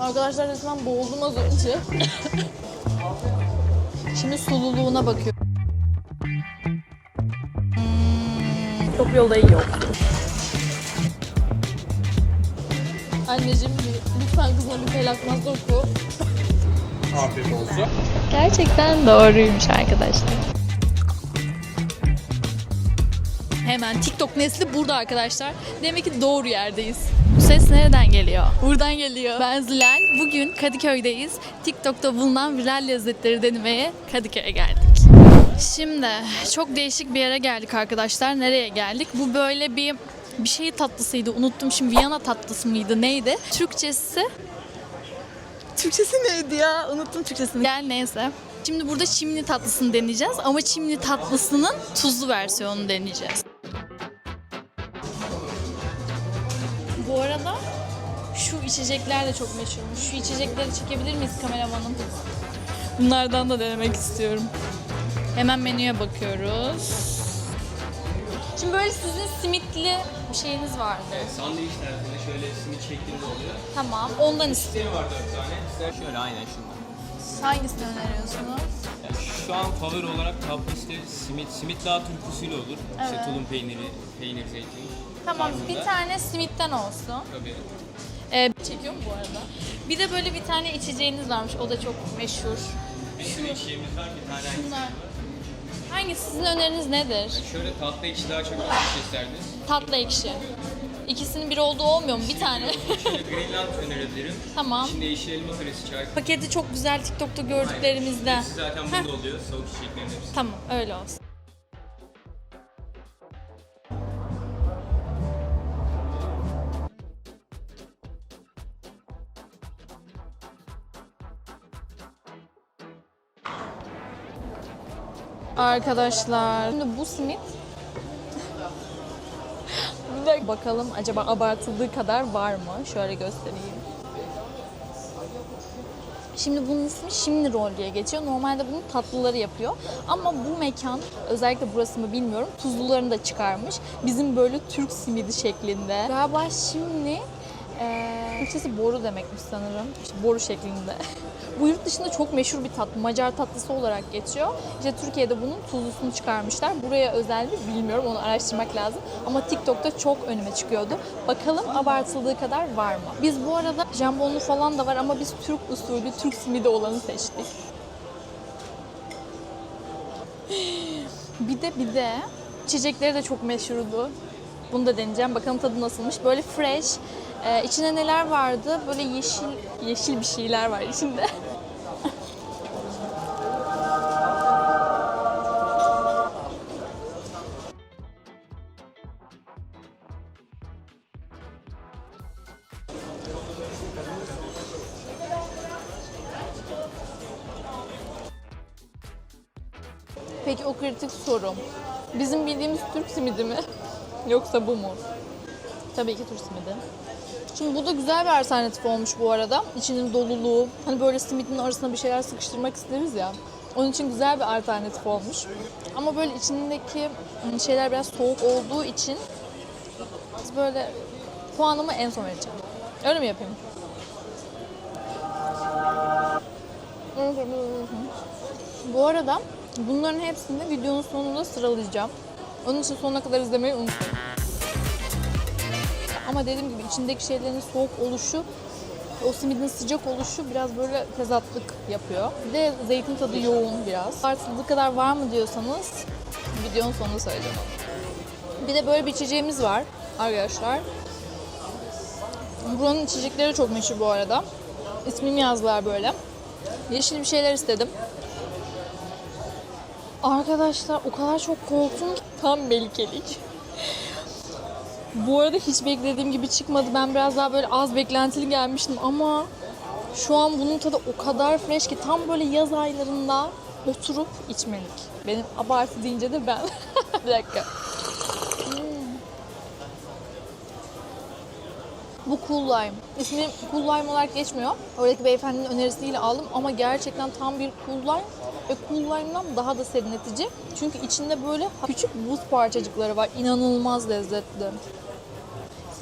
Arkadaşlar resmen boğuldum az önce. Şimdi sululuğuna bakıyorum. Hmm, çok yolda iyi yok. Anneciğim lütfen kızına bir felaknas oku. Afiyet olsun. Gerçekten doğruymuş arkadaşlar. Hemen TikTok nesli burada arkadaşlar. Demek ki doğru yerdeyiz. Ses nereden geliyor? Buradan geliyor. Ben Zilal. Bugün Kadıköy'deyiz. TikTok'ta bulunan viral lezzetleri denemeye Kadıköy'e geldik. Şimdi çok değişik bir yere geldik arkadaşlar. Nereye geldik? Bu böyle bir bir şey tatlısıydı. Unuttum şimdi Viyana tatlısı mıydı? Neydi? Türkçesi Türkçesi neydi ya? Unuttum Türkçesini. Gel neyse. Şimdi burada çimli tatlısını deneyeceğiz ama çimli tatlısının tuzlu versiyonunu deneyeceğiz. İçecekler de çok meşhurmuş. Şu içecekleri çekebilir miyiz kameramanım? Bunlardan da denemek istiyorum. Hemen menüye bakıyoruz. Şimdi böyle sizin simitli bir şeyiniz vardı. Sandviç tarzında şöyle simit şeklinde oluyor. Tamam, ondan istiyorum. Ne var dört tane? İster şöyle aynen şundan. Hangisini öneriyorsunuz? Yani şu an favori olarak tatlı işte simit. Simit daha Türk usulü olur. İşte Evet. tulum peyniri, peynir zeytin. Tamam, tarzında. bir tane simitten olsun. Tabii. Ee, çekiyor mu bu arada? Bir de böyle bir tane içeceğiniz varmış. O da çok meşhur. Sürü içeceğimiz var. Bir tane Bunlar. Hangisi sizin öneriniz nedir? Şöyle tatlı içi daha çok nasıl isterdiniz? Tatlı ekşi. İkisinin bir olduğu olmuyor mu? Bir tane. Şöyle Greenland önerebilirim. tamam. İçinde yeşil elma karesi çay. Paketi çok güzel TikTok'ta gördüklerimizden. Hepsi zaten Heh, bunda oluyor. Soğuk içeceklerin hepsi. Tamam öyle olsun. Arkadaşlar şimdi bu simit bakalım acaba abartıldığı kadar var mı? Şöyle göstereyim. Şimdi bunun ismi Şimdi Roll diye geçiyor. Normalde bunu tatlıları yapıyor. Ama bu mekan, özellikle burası mı bilmiyorum, tuzlularını da çıkarmış. Bizim böyle Türk simidi şeklinde. Galiba şimdi eee Türkçesi boru demekmiş sanırım. İşte boru şeklinde. bu yurt dışında çok meşhur bir tatlı. Macar tatlısı olarak geçiyor. İşte Türkiye'de bunun tuzlusunu çıkarmışlar. Buraya özel mi bilmiyorum. Onu araştırmak lazım. Ama TikTok'ta çok önüme çıkıyordu. Bakalım abartıldığı kadar var mı? Biz bu arada jambonlu falan da var ama biz Türk usulü, Türk simidi olanı seçtik. Bir de bir de içecekleri de çok meşhurdu. Bunu da deneyeceğim. Bakalım tadı nasılmış. Böyle fresh. Ee, içinde neler vardı? Böyle yeşil yeşil bir şeyler var içinde. Peki o kritik sorum. Bizim bildiğimiz Türk simidi mi? Yoksa bu mu? Tabii ki Türk simidi. Şimdi bu da güzel bir alternatif olmuş bu arada. İçinin doluluğu, hani böyle simidin arasına bir şeyler sıkıştırmak isteriz ya. Onun için güzel bir alternatif olmuş. Ama böyle içindeki şeyler biraz soğuk olduğu için biz böyle puanımı en son vereceğim. Öyle mi yapayım? Bu arada bunların hepsini videonun sonunda sıralayacağım. Onun için sonuna kadar izlemeyi unutmayın. Ama dediğim gibi içindeki şeylerin soğuk oluşu, o simidin sıcak oluşu biraz böyle tezatlık yapıyor. Bir de zeytin tadı yoğun biraz. Artık kadar var mı diyorsanız videonun sonunda söyleyeceğim. Bir de böyle bir içeceğimiz var arkadaşlar. Buranın içecekleri çok meşhur bu arada. İsmimi yazdılar böyle. Yeşil bir şeyler istedim. Arkadaşlar o kadar çok korktum ki tam melikelik. Bu arada hiç beklediğim gibi çıkmadı. Ben biraz daha böyle az beklentili gelmiştim ama şu an bunun tadı o kadar fresh ki tam böyle yaz aylarında oturup içmelik. Benim abartı deyince de ben. bir dakika. Hmm. Bu Cool Lime. İsmi Cool Lime olarak geçmiyor. Oradaki beyefendinin önerisiyle aldım ama gerçekten tam bir Cool Lime ve Cool Lime'dan daha da serinletici. Çünkü içinde böyle küçük buz parçacıkları var. İnanılmaz lezzetli.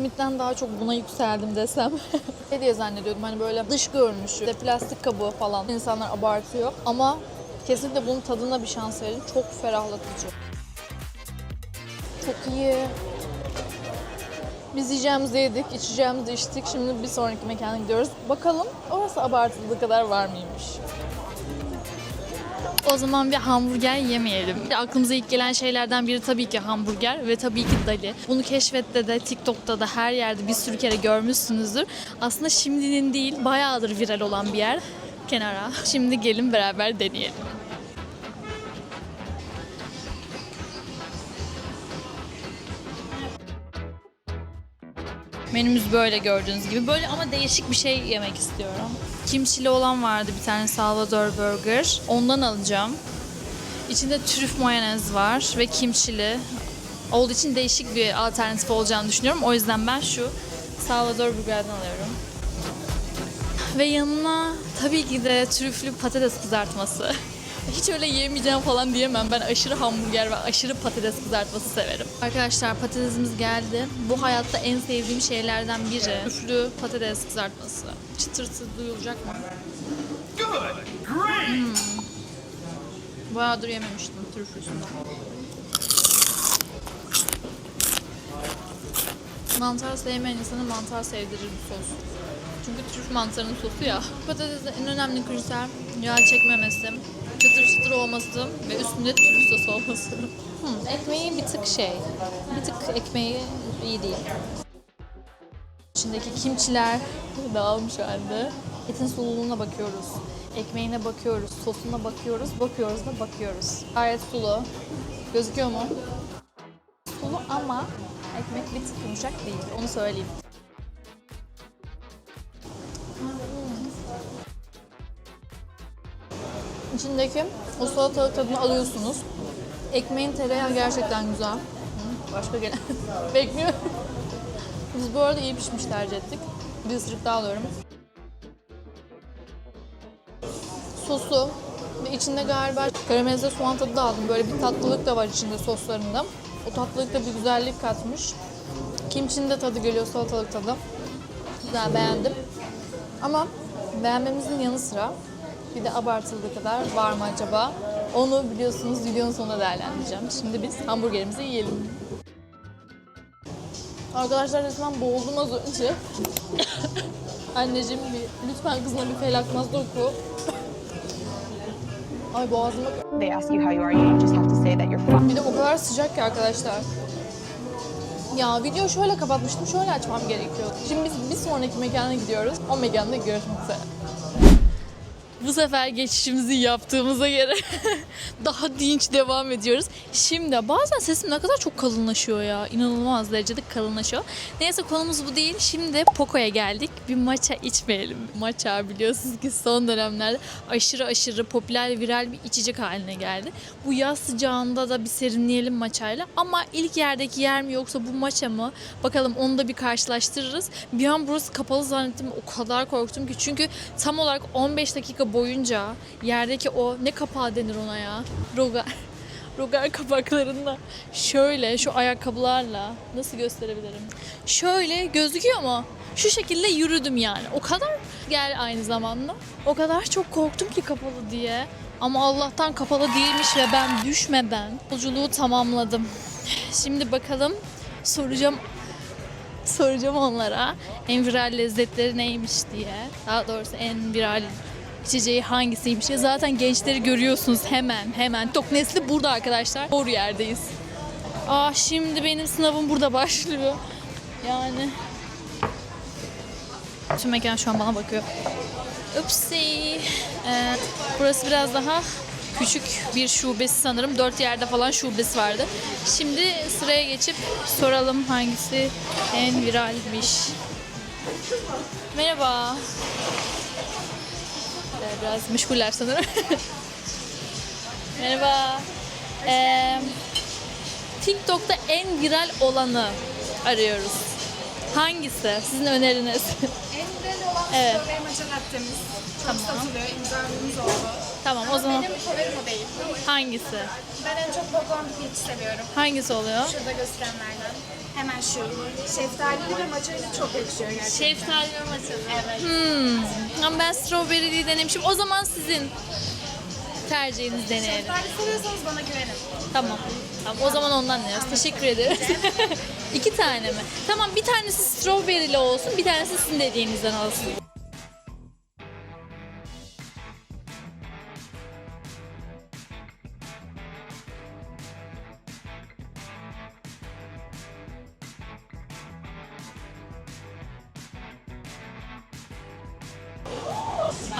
Simitten daha çok buna yükseldim desem. ne diye zannediyordum hani böyle dış görünüşü, işte plastik kabuğu falan insanlar abartıyor. Ama kesinlikle bunun tadına bir şans verin. Çok ferahlatıcı. Çok iyi. Biz yiyeceğimizi yedik, içeceğimizi içtik. Şimdi bir sonraki mekana gidiyoruz. Bakalım orası abartıldığı kadar var mıymış? O zaman bir hamburger yemeyelim. Aklımıza ilk gelen şeylerden biri tabii ki hamburger ve tabii ki Dali. Bunu keşfette de TikTok'ta da her yerde bir sürü kere görmüşsünüzdür. Aslında şimdinin değil bayağıdır viral olan bir yer. Kenara. Şimdi gelin beraber deneyelim. Menümüz böyle gördüğünüz gibi. Böyle ama değişik bir şey yemek istiyorum. Kimçili olan vardı bir tane Salvador Burger. Ondan alacağım. İçinde trüf mayonez var ve kimçili. Olduğu için değişik bir alternatif olacağını düşünüyorum. O yüzden ben şu Salvador Burger'den alıyorum. Ve yanına tabii ki de trüflü patates kızartması. Hiç öyle yemeyeceğim falan diyemem. Ben aşırı hamburger ve aşırı patates kızartması severim. Arkadaşlar patatesimiz geldi. Bu hayatta en sevdiğim şeylerden biri. Trüflü patates kızartması. Çıtırtı duyulacak mı? Hmm. Bayağıdır yememiştim trüflüsünden. Mantar sevmeyen insanı mantar sevdirir bu sos. Çünkü Türk mantarının sosu ya. Patatesin en önemli kriter yağ çekmemesi, çıtır çıtır olması ve üstünde Türk sosu olması. Hmm, ekmeği bir tık şey, bir tık ekmeği iyi değil. İçindeki kimçiler dağılmış halde. Etin sululuğuna bakıyoruz. Ekmeğine bakıyoruz, sosuna bakıyoruz, bakıyoruz da bakıyoruz. Gayet sulu. Gözüküyor mu? Sulu ama ekmek bir tık yumuşak değil. Onu söyleyeyim. İçindeki o salatalık tadını alıyorsunuz. Ekmeğin tereyağı gerçekten güzel. Başka gelen bekliyor. Biz bu arada iyi pişmiş tercih ettik. Bir ısırık daha alıyorum. Sosu ve içinde galiba karamelize soğan tadı da aldım. Böyle bir tatlılık da var içinde soslarında. O tatlılık da bir güzellik katmış. Kimçinin de tadı geliyor, salatalık tadı. Güzel, beğendim. Ama beğenmemizin yanı sıra bir de abartıldığı kadar var mı acaba? Onu biliyorsunuz videonun sonunda değerlendireceğim. Şimdi biz hamburgerimizi yiyelim. Arkadaşlar resmen boğuldum az önce. Anneciğim bir, lütfen kızına bir felaknaz oku. Ay boğazıma... they ask you how you are, you just have to say that you're fine. Bir de o kadar sıcak ki arkadaşlar. Ya video şöyle kapatmıştım, şöyle açmam gerekiyor. Şimdi biz bir sonraki mekana gidiyoruz. O mekanda görüşmek üzere. Bu sefer geçişimizi yaptığımıza göre daha dinç devam ediyoruz. Şimdi bazen sesim ne kadar çok kalınlaşıyor ya. İnanılmaz derecede kalınlaşıyor. Neyse konumuz bu değil. Şimdi Poco'ya geldik. Bir matcha içmeyelim. Matcha biliyorsunuz ki son dönemlerde aşırı aşırı popüler viral bir içecek haline geldi. Bu yaz sıcağında da bir serinleyelim matchayla. Ama ilk yerdeki yer mi yoksa bu matcha mı? Bakalım onu da bir karşılaştırırız. Bir an burası kapalı zannettim. O kadar korktum ki. Çünkü tam olarak 15 dakika boyunca yerdeki o ne kapağı denir ona ya? Rogar. Rogar kapaklarında şöyle şu ayakkabılarla nasıl gösterebilirim? Şöyle gözüküyor mu? Şu şekilde yürüdüm yani. O kadar gel aynı zamanda. O kadar çok korktum ki kapalı diye. Ama Allah'tan kapalı değilmiş ve ben düşmeden yolculuğu tamamladım. Şimdi bakalım soracağım soracağım onlara en viral lezzetleri neymiş diye. Daha doğrusu en viral içeceği hangisiymiş. Ya zaten gençleri görüyorsunuz hemen hemen. Tok nesli burada arkadaşlar. Doğru yerdeyiz. Aa şimdi benim sınavım burada başlıyor. Yani Tüm mekan şu an bana bakıyor. Upsi. Ee, burası biraz daha küçük bir şubesi sanırım. Dört yerde falan şubesi vardı. Şimdi sıraya geçip soralım hangisi en viralmiş. Merhaba. Biraz meşguller sanırım. Merhaba. Ee, TikTok'ta en viral olanı arıyoruz. Hangisi? Sizin öneriniz. En güzel olan Evet. ve matcha lattemiz. Çok Tamam. satılıyor, imzaladığımız oldu. Tamam o zaman Benim favorim o değil. hangisi? Ben en çok Bokon Peach seviyorum. Hangisi oluyor? Şurada gösterenlerden. Hemen şu. Şeftalili ve matchayla çok yakışıyor gerçekten. Şeftali ve matcha. Evet. Hmm. Ama ben strawberry'yi denemişim. O zaman sizin tercihiniz deneyelim. Şeftali seviyorsanız bana güvenin. Tamam. Tamam o zaman ondan deriz. Teşekkür ederiz. İki tane mi? Tamam bir tanesi strawberry'li olsun, bir tanesi sizin dediğinizden olsun.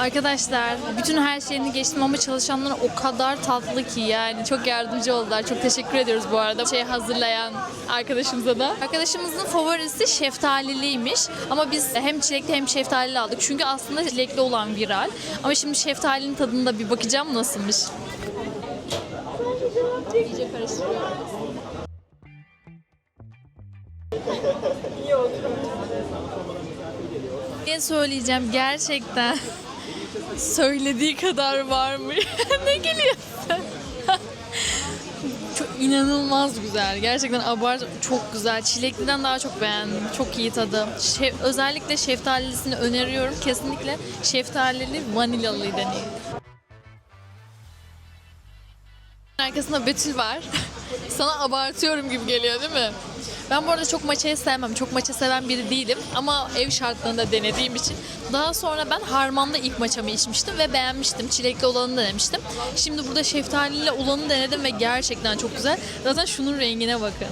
Arkadaşlar bütün her şeyini geçtim ama çalışanlar o kadar tatlı ki yani çok yardımcı oldular. Çok teşekkür ediyoruz bu arada şey hazırlayan arkadaşımıza da. Arkadaşımızın favorisi şeftaliliymiş ama biz hem çilekli hem şeftalili aldık. Çünkü aslında çilekli olan viral. Ama şimdi şeftalinin tadında bir bakacağım nasılmış. İyice karıştırıyorum. Ne söyleyeceğim gerçekten söylediği kadar var mı? ne gülüyorsun? çok inanılmaz güzel. Gerçekten abart çok güzel. Çilekliden daha çok beğendim. Çok iyi tadı. Şef, özellikle şeftalilisini öneriyorum. Kesinlikle şeftalili vanilyalıyı deneyin. Arkasında Betül var. Sana abartıyorum gibi geliyor değil mi? Ben bu arada çok maçayı sevmem. Çok maça seven biri değilim. Ama ev şartlarında denediğim için. Daha sonra ben harmanda ilk maçamı içmiştim ve beğenmiştim. Çilekli olanı denemiştim. Şimdi burada şeftaliyle olanı denedim ve gerçekten çok güzel. Zaten şunun rengine bakın.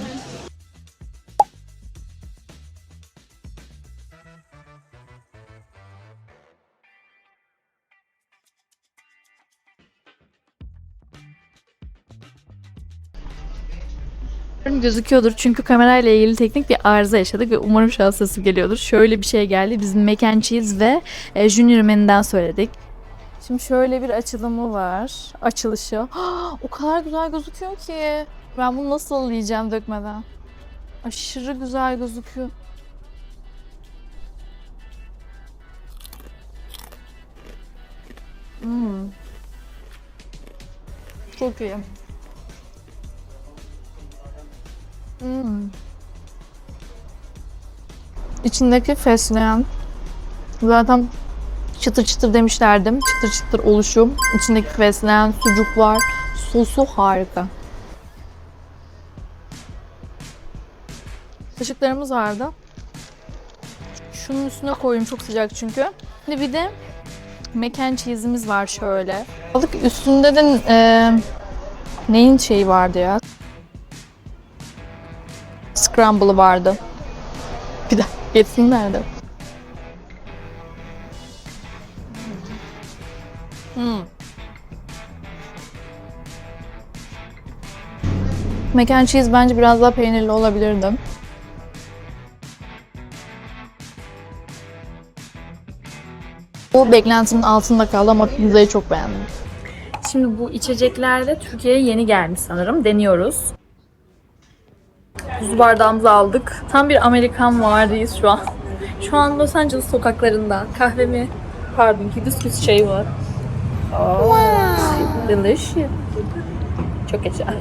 Umarım gözüküyordur çünkü kamerayla ilgili teknik bir arıza yaşadık ve umarım şu an geliyordur. Şöyle bir şey geldi. Biz mac ve e, junior menüden söyledik. Şimdi şöyle bir açılımı var. Açılışı. o kadar güzel gözüküyor ki. Ben bunu nasıl yiyeceğim dökmeden? Aşırı güzel gözüküyor. Hmm. Çok iyi. Hmm. İçindeki fesleğen zaten çıtır çıtır demişlerdim. Çıtır çıtır oluşum. İçindeki fesleğen, sucuk var. Sosu harika. Kaşıklarımız vardı. Şunun üstüne koyayım çok sıcak çünkü. Şimdi bir de mac and var şöyle. Balık üstünde de e, neyin şeyi vardı ya? Scrumble'ı vardı. Bir de geçsin nerede? Hmm. Mac and cheese bence biraz daha peynirli olabilirdi. Bu beklentimin altında kaldı ama pizzayı çok beğendim. Şimdi bu içeceklerde Türkiye'ye yeni gelmiş sanırım. Deniyoruz. Buz bardağımızı aldık. Tam bir Amerikan vardıyız şu an. Şu an Los Angeles sokaklarında kahvemi, pardon hibiskus çayı var. Oh, delicious. Çok güzel.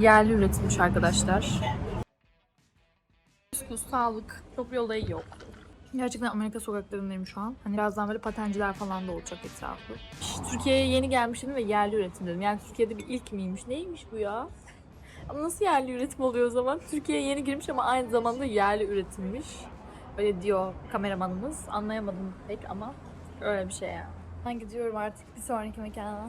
Yerli üretilmiş arkadaşlar. Hibiskus, sağlık, çok bir olayı yok. Gerçekten Amerika sokaklarındayım şu an. Hani birazdan böyle patenciler falan da olacak etrafı. Türkiye'ye yeni gelmişim ve yerli üretim dedim. Yani Türkiye'de bir ilk miymiş? Neymiş bu ya? Ama nasıl yerli üretim oluyor o zaman? Türkiye'ye yeni girmiş ama aynı zamanda yerli üretilmiş. Öyle diyor kameramanımız. Anlayamadım pek ama öyle bir şey ya. Ben gidiyorum artık bir sonraki mekana.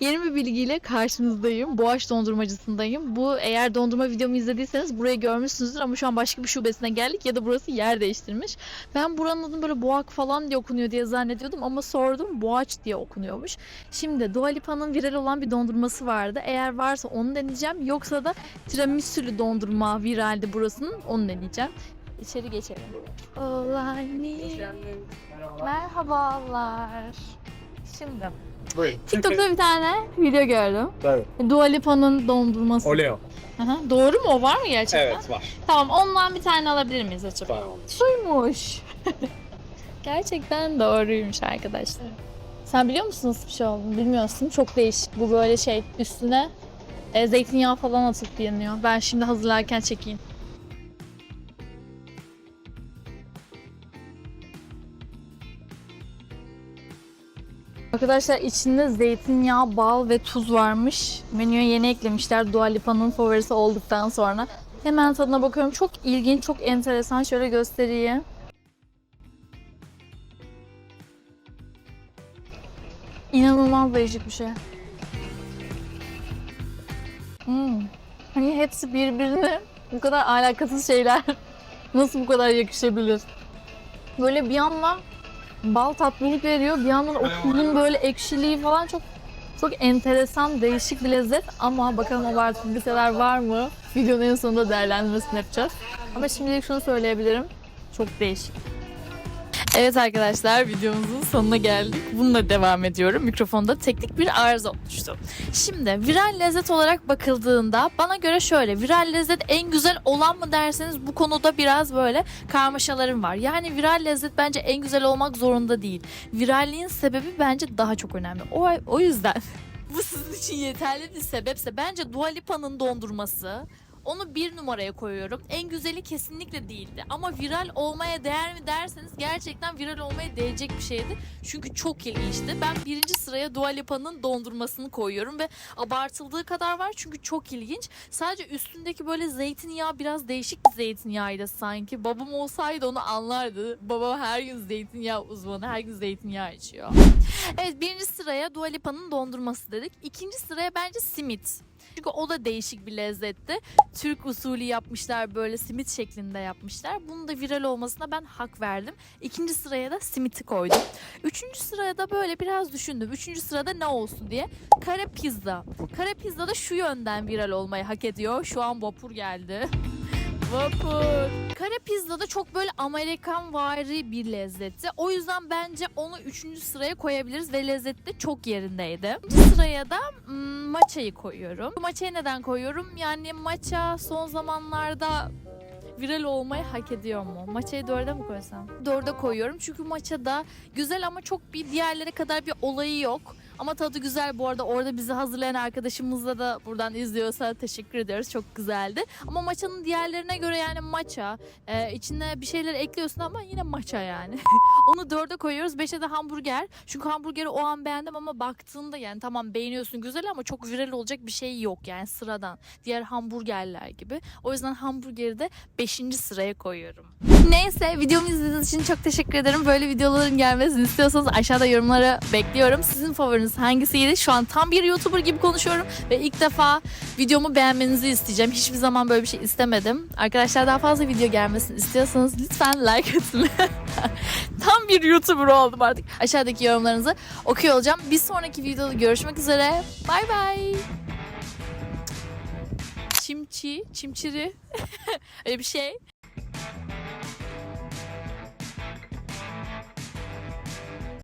Yeni bir bilgiyle karşınızdayım. Boğaç dondurmacısındayım. Bu eğer dondurma videomu izlediyseniz burayı görmüşsünüzdür ama şu an başka bir şubesine geldik ya da burası yer değiştirmiş. Ben buranın adını böyle Boğak falan diye okunuyor diye zannediyordum ama sordum Boğaç diye okunuyormuş. Şimdi Dua Lipa'nın viral olan bir dondurması vardı. Eğer varsa onu deneyeceğim. Yoksa da tiramisu'lu dondurma viraldi burasının. Onu deneyeceğim. İçeri geçelim. Need. Merhabalar. Şimdi Buyurun. TikTok'ta bir tane video gördüm. Tabii. Dua Lipa'nın dondurması. Oleo. Aha, Doğru mu o? Var mı gerçekten? Evet var. Tamam ondan bir tane alabilir miyiz acaba? Tamam. Suymuş. gerçekten doğruymuş arkadaşlar. Sen biliyor musun nasıl bir şey olduğunu? Bilmiyorsun. Çok değişik. Bu böyle şey üstüne e, zeytinyağı falan atıp yeniyor. Ben şimdi hazırlarken çekeyim. Arkadaşlar içinde zeytinyağı, bal ve tuz varmış. Menüye yeni eklemişler Dua Lipa'nın favorisi olduktan sonra. Hemen tadına bakıyorum. Çok ilginç, çok enteresan. Şöyle göstereyim. İnanılmaz değişik bir şey. Hmm. Hani hepsi birbirine bu kadar alakasız şeyler nasıl bu kadar yakışabilir? Böyle bir yandan bal tatlılık veriyor, bir yandan o tuzun böyle ekşiliği falan çok çok enteresan, değişik bir lezzet ama bakalım abartılı bir şeyler var mı? Videonun en sonunda değerlendirmesini yapacağız. Ama şimdilik şunu söyleyebilirim. Çok değişik. Evet arkadaşlar videomuzun sonuna geldik. Bununla devam ediyorum. Mikrofonda teknik bir arıza olmuştu. Şimdi viral lezzet olarak bakıldığında bana göre şöyle viral lezzet en güzel olan mı derseniz bu konuda biraz böyle karmaşalarım var. Yani viral lezzet bence en güzel olmak zorunda değil. Viralliğin sebebi bence daha çok önemli. O, o yüzden bu sizin için yeterli bir sebepse bence Dua Lipa'nın dondurması onu bir numaraya koyuyorum. En güzeli kesinlikle değildi. Ama viral olmaya değer mi derseniz gerçekten viral olmaya değecek bir şeydi. Çünkü çok ilginçti. Ben birinci sıraya Dua Lipa'nın dondurmasını koyuyorum ve abartıldığı kadar var çünkü çok ilginç. Sadece üstündeki böyle zeytinyağı biraz değişik bir zeytinyağıydı sanki. Babam olsaydı onu anlardı. Babam her gün zeytinyağı uzmanı, her gün zeytinyağı içiyor. Evet birinci sıraya Dua Lipa'nın dondurması dedik. İkinci sıraya bence simit. Çünkü o da değişik bir lezzetti. Türk usulü yapmışlar böyle simit şeklinde yapmışlar. Bunun da viral olmasına ben hak verdim. İkinci sıraya da simiti koydum. Üçüncü sıraya da böyle biraz düşündüm. Üçüncü sırada ne olsun diye. Kare pizza. Kare pizza da şu yönden viral olmayı hak ediyor. Şu an vapur geldi. Vapur. Kare pizza da çok böyle Amerikan vari bir lezzetti. O yüzden bence onu üçüncü sıraya koyabiliriz ve lezzeti de çok yerindeydi. İkinci sıraya da hmm, matcha'yı koyuyorum. Bu matcha'yı neden koyuyorum? Yani matcha son zamanlarda viral olmayı hak ediyor mu? Matcha'yı dörde mi koysam? Dörde koyuyorum çünkü matcha da güzel ama çok bir diğerlere kadar bir olayı yok. Ama tadı güzel bu arada orada bizi hazırlayan arkadaşımızla da buradan izliyorsa teşekkür ediyoruz. Çok güzeldi. Ama maçanın diğerlerine göre yani maça e, içine bir şeyler ekliyorsun ama yine maça yani. Onu dörde koyuyoruz. Beşe de hamburger. Çünkü hamburgeri o an beğendim ama baktığında yani tamam beğeniyorsun güzel ama çok viral olacak bir şey yok yani sıradan. Diğer hamburgerler gibi. O yüzden hamburgeri de beşinci sıraya koyuyorum. Neyse videomu izlediğiniz için çok teşekkür ederim. Böyle videoların gelmesini istiyorsanız aşağıda yorumlara bekliyorum. Sizin favoriniz hangisiydi? Şu an tam bir YouTuber gibi konuşuyorum ve ilk defa videomu beğenmenizi isteyeceğim. Hiçbir zaman böyle bir şey istemedim. Arkadaşlar daha fazla video gelmesini istiyorsanız lütfen like atın. tam bir YouTuber oldum artık. Aşağıdaki yorumlarınızı okuyor olacağım. Bir sonraki videoda görüşmek üzere. Bay bay. Çimçi, çimçiri. Öyle bir şey.